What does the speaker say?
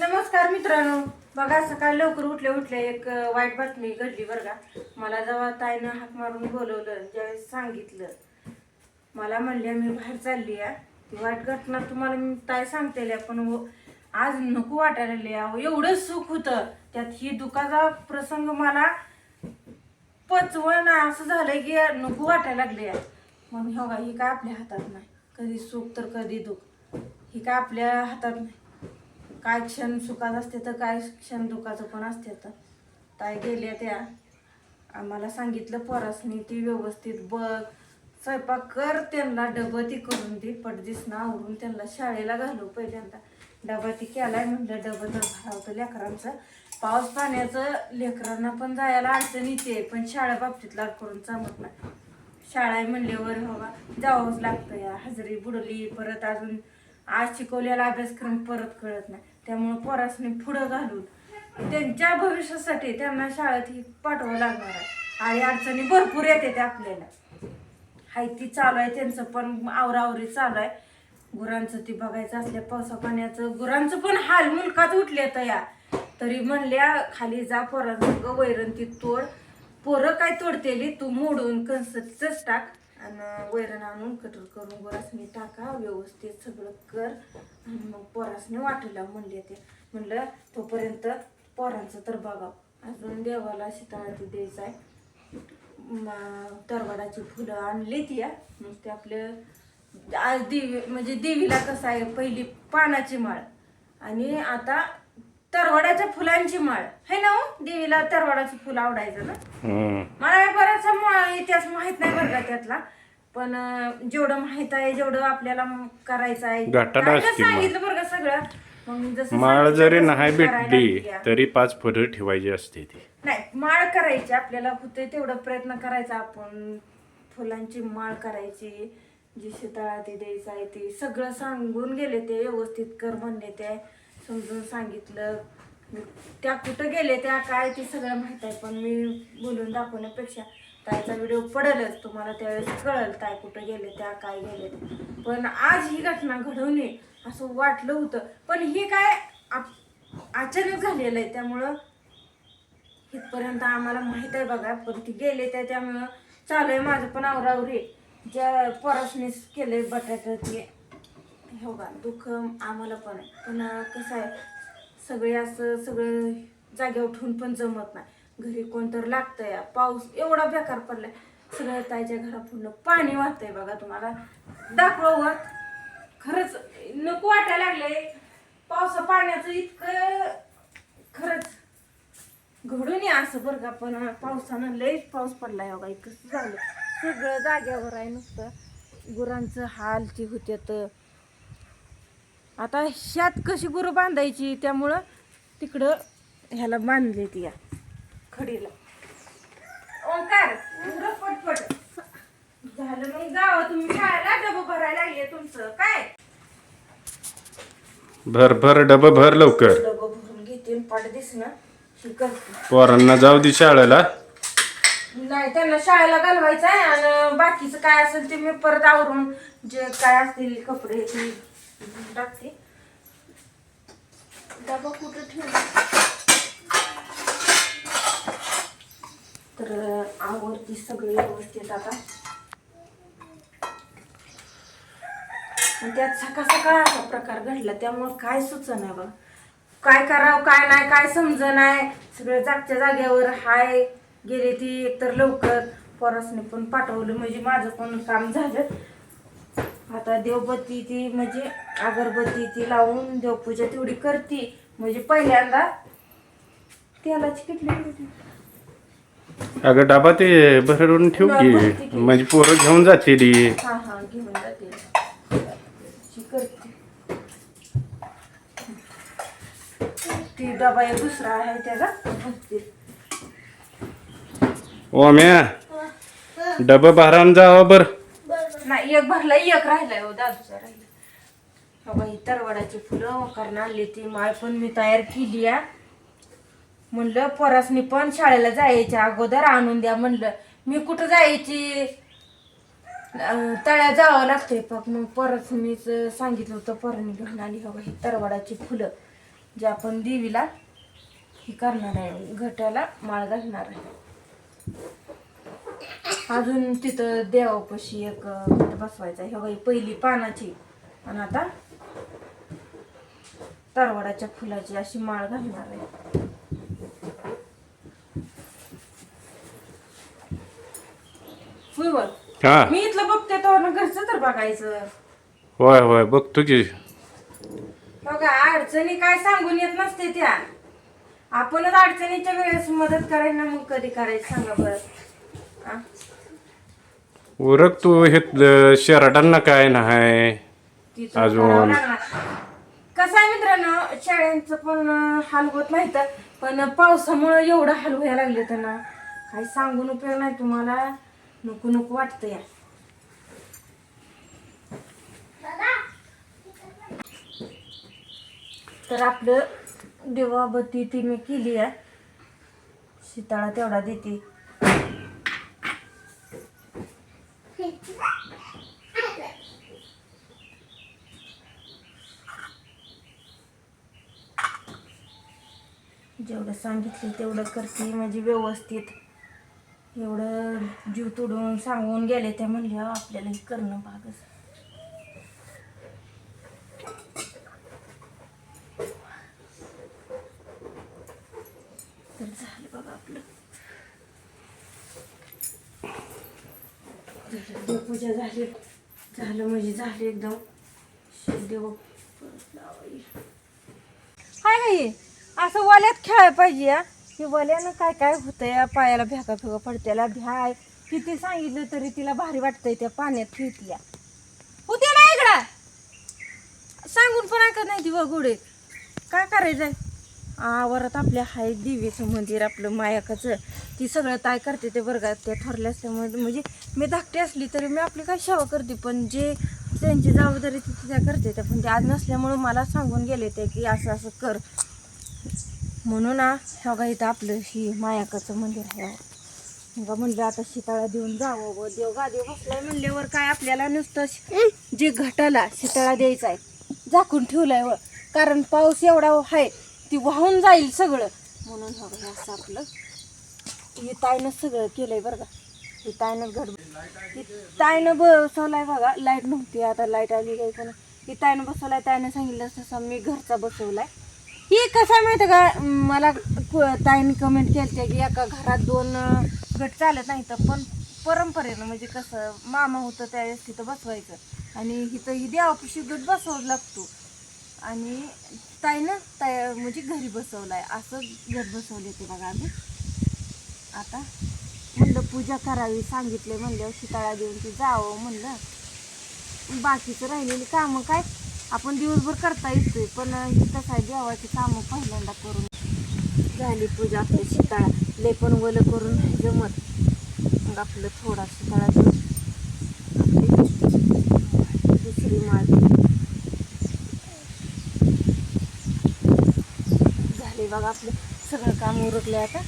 नमस्कार मित्रांनो. बघा सकाळी लवकर उठले उठले एक वाईट बातमी घडली बरं का. मला जेव्हा ताईनं हाक मारून बोलवलं ज्यावेळेस सांगितलं मला म्हणल्या मी बाहेर चालली आहे. ती वाईट घटना तुम्हाला मी ताई सांगते पण हो, आज नको वाटायला लागले अहो एवढं सुख होतं. त्यात ही दुखाचा प्रसंग मला पचवण असं झालं की नको वाटायला लागले म्हणून हो ही काय आपल्या हातात नाही. कधी सुख तर कधी दुःख. ही काय आपल्या हातात नाही. काय क्षण सुखात असते तर काय क्षण दुखाचं पण असते तर. ताई गेल्या त्या. आम्हाला सांगितलं परसनी ती व्यवस्थित बघ. स्वयंपाक कर त्यांना डबं ती करून दे. पटदिसनं आवरून त्यांना शाळेला घालू पहिल्यांदा. डबा ती केलाय म्हणलं डबं तर भरावतं लेकरांचं. पाऊस पाण्याचं लेकरांना पण जायला अडचण येते पण शाळा बाबतीत लाड करून जमत नाही. शाळा म्हणल्यावर बाबा जावंच लागतं या. हजेरी बुडली परत अजून आज शिकवलेला अभ्यासक्रम परत कळत नाही. त्यामुळं पोरासनी पुढं घालून त्यांच्या भविष्यासाठी त्यांना शाळेत ही पाठवावं लागणार आहे. आणि अडचणी भरपूर येते त्या आपल्याला. हाय ती चालू आहे त्यांचं पण आवरावरी चालू आहे. गुरांचं ती बघायचं असल्या पावसा पाण्याचं गुरांचं पण हाल मुलकात उठले तर या. तरी म्हणल्या खाली जा पोरांचं वैरण ती तोड. पोरं काय तोडतेली? तू मोडून कंसच टाक. आणि वैरण आणून कटर करून गोरासनी टाका व्यवस्थित सगळं कर आणि मग पोरासनी वाटायला म्हणले ते. म्हणलं तोपर्यंत पोरांचं तर बघा अजून देवाला शिताळती द्यायचं आहे तरवाडाची फुलं आणली ती मग ते आपलं आज देवी म्हणजे देवीला कसं आहे पहिली पानाची माळ. आणि आता तरवाडाच्या फुलांची माळ. है ना हो? देवीला तरवाडाचं फुल आवडायचं ना? हम्म. मला बराचसा म- इतिहास माहीत नाही बरं का त्यातला. पण अं, जेवढं माहीत आहे जेवढं आपल्याला म- करायचं आहे. घाटात काय तर असते मग. सांगितलं बरं का सगळं? मग जसं माळ सांगितलं जरी तसं नाही करायला भेटली. तरी पाच फुलं ठेवायची असते ती. नाही माळ करायची. आपल्याला होते तेवढा प्रयत्न करायचा. आपण फुलांची माळ करायची. जी शेताळा ते द्यायचं आहे ते. सगळं सांगून गेले ते व्यवस्थित कर म्हणले ते. समजून सांगितलं. त्या कुठं गेले त्या काय ते सगळं माहीत आहे पण मी बोलून दाखवण्यापेक्षा ताईचा व्हिडिओ पडेलच. तुम्हाला त्यावेळेस कळल ताई कुठं गेले त्या काय गेले पण आज ही घटना घडवून असं वाटलं होतं. पण हे काय आप- अचानक झालेलं आहे त्यामुळं इथपर्यंत आम्हाला माहीत आहे बघा. पण ती गेले त्या त्यामुळं चालू आहे माझं पण आवरावरी ज्या परसनीस केले बटाट्याचे ते. हो का? दुःख आम्हाला पण आहे. पण कसं आहे सगळे असं सगळं जागेवर ठेवून पण जमत नाही. घरी कोणतर लागतंय. पाऊस एवढा बेकार पडलाय. सगळं ताईच्या घरापूर्ण पाणी वाहतंय बघा तुम्हाला. दाखवावं खरंच नको वाटायला लागले. पावसा पाण्याचं इतकं खरंच घडून या असं बरं का. पण पावसानं लयच पाऊस पडलाय हो बघा कसं झालं? सगळं जाग्यावर आहे नुसतं. गुरांचं हाल ती होते तर आता ह्यात कशी गुरं बांधायची? त्यामुळं तिकडं ह्याला बांधले ती या खडीला. ओंकार पटपट. झालं मग जावं तुम्ही शाळेला डबं भरायला लागले तुमचं. काय? भर भर डबं भर लवकर. डबं भरून घेते पाठ दिस ना ही करते. पोरांना जाऊ दे शाळेला. नाही त्यांना शाळेला घालवायचं आहे आणि बाकीचं काय असेल ते मी परत आवरून जे काय असतील कपडे ते टाकते डबा कुठं ठेवला? तर आवडती सगळी व्यवस्थित आता. आणि त्यात सकाळ सकाळ असा प्रकार घडला त्यामुळं काय सुच नाही बघ? काय करावं काय नाही काय समज नाही. सगळं जागच्या जाग्यावर हाय गेले ती एकतर लवकर. पोरासने पण पाठवलं म्हणजे माझं पण काम झालं. आता देवबत्ती ती म्हणजे अगरबत्ती ती लावून देवपूजा तेवढी करते. म्हणजे पहिल्यांदा तेलाची किटली. अगं डबा ते भरून ठेव की. म्हणजे पोरं घेऊन जातील हा हा घेऊन ती डबा एक दुसरा आहे त्याचा भरते. ओम्या डबं भरान जावा बर. नाही एक भरला एक राहिलाय हो दादूचा राहिला बाबा ही तरवडाची फुलं कारण आणली ती माळ पण मी तयार केली आहे म्हणलं पोरासनी पण शाळेला जायच्या अगोदर आणून द्या म्हणलं. मी कुठं जायची? तळ्या तळ्यात जावं लागतंय पण मग परत मीच सांगितलं होतं परणी घेऊन आली बाबा ही तरवाडाची फुलं. जे आपण देवीला हे करणार आहे घटाला माळ घालणार आहे. अजून तिथं देवापाशी एक घट बसवायचा आहे. बाई पहिली पानाची. आणि आता तरवडाच्या फुलाची अशी माळ घालणार आहे. हा. मी इथलं बघते तर घरचं तर बघायचं. होय होय. बघतो की. बघा अडचणी काय सांगून येत नसते त्या. आपणच अडचणीच्या वेळेस मदत करायची ना मग कधी करायची सांगा बरं? उरक तू हे शर्टांना काय नाही. अजून? कसं आहे मित्रांनो शाळांचं पण अं, हाल होत नाही तर पण पावसामुळे एवढं हाल व्हायला लागले तर ना काही सांगून उपयोग नाही तुम्हाला. नको नको वाटतं या. तर आपलं देवाबत्ती ती मी केली आहे. शीताळा तेवढा देते. जेवढं सांगितलं तेवढं करते. म्हणजे व्यवस्थित एवढं जीव तोडून सांगून गेले ते म्हणले आपल्याला हे करणं भागच. तर झालं बघा आपलं. झालं, देवपूजा झाली. झालं म्हणजे झाली एकदम. देव गाई असं वल्यात खेळायला पाहिजे की वल्यानं काय काय होतंय या पायाला भ्याका फिका पडत्याला. भ्याय किती सांगितलं तरी तिला भारी वाटतंय त्या पाण्यात फिरतल्या होते ना इकडं? सांगून पण ऐकत नाही ती बघुडे काय करायचंय? आवारात आपल्या हाय देवीचं मंदिर आपलं मायाकाचं. ती सगळं काय करते ते वर्गात त्या ठरल्या असल्यामुळे म्हणजे मी धाकटी असली तरी मी आपली काय सेवा करते पण जे त्यांची जबाबदारी ती त्या करते त्या पण ते आज नसल्यामुळं मला सांगून गेले ते की असं असं कर. म्हणून ना ह्या इथं आपलं ही मायाकाचं मंदिर आहे. का म्हणलं आता शिताळा देऊन जावं व देव गादेव बसलाय म्हणल्यावर काय आपल्याला नुसतं श- जे घटाला शिताळा द्यायचा आहे झाकून ठेवलाय व. कारण पाऊस एवढा आहे ती वाहून जाईल सगळं. म्हणून हवं हे असं आपलं ही ताईनं सगळं केलंय बरं का. ही ताईनं घर ही ताईनं बसवलाय बघा. लाइट नव्हती आता लाइट आली काही पण. ही ताईनं बसवलाय ताईनं सांगितलं तसं मी घरचा बसवलाय. ही कसं आहे माहिती का? मला क- ताईने कमेंट केली की एका घरात दोन अं, गट चालत नाही तर पण परंपरेनं म्हणजे कसं मामा होतं त्यावेळेस तिथं बसवायचं. आणि इथं ही देवापाशी गट बसवावं लागतो. आणि ताईनं ताई म्हणजे घरी बसवलाय. असं गट बसवले ते बघा आम्ही. आता म्हणलं पूजा करावी सांगितले म्हणलं शिताळा देऊन ती जावं म्हणलं. बाकीचं राहिलेली कामं काय? आपण दिवसभर करता येतोय पण ही कसं आहे देवाची कामं पहिल्यांदा करून झाली पूजा आपली शिकाळा लय पण करून नाही जमत. मग आपलं थोडा शिताळा दुसरी माळ. झाले बघा आपलं सगळं काम उरकलं आता.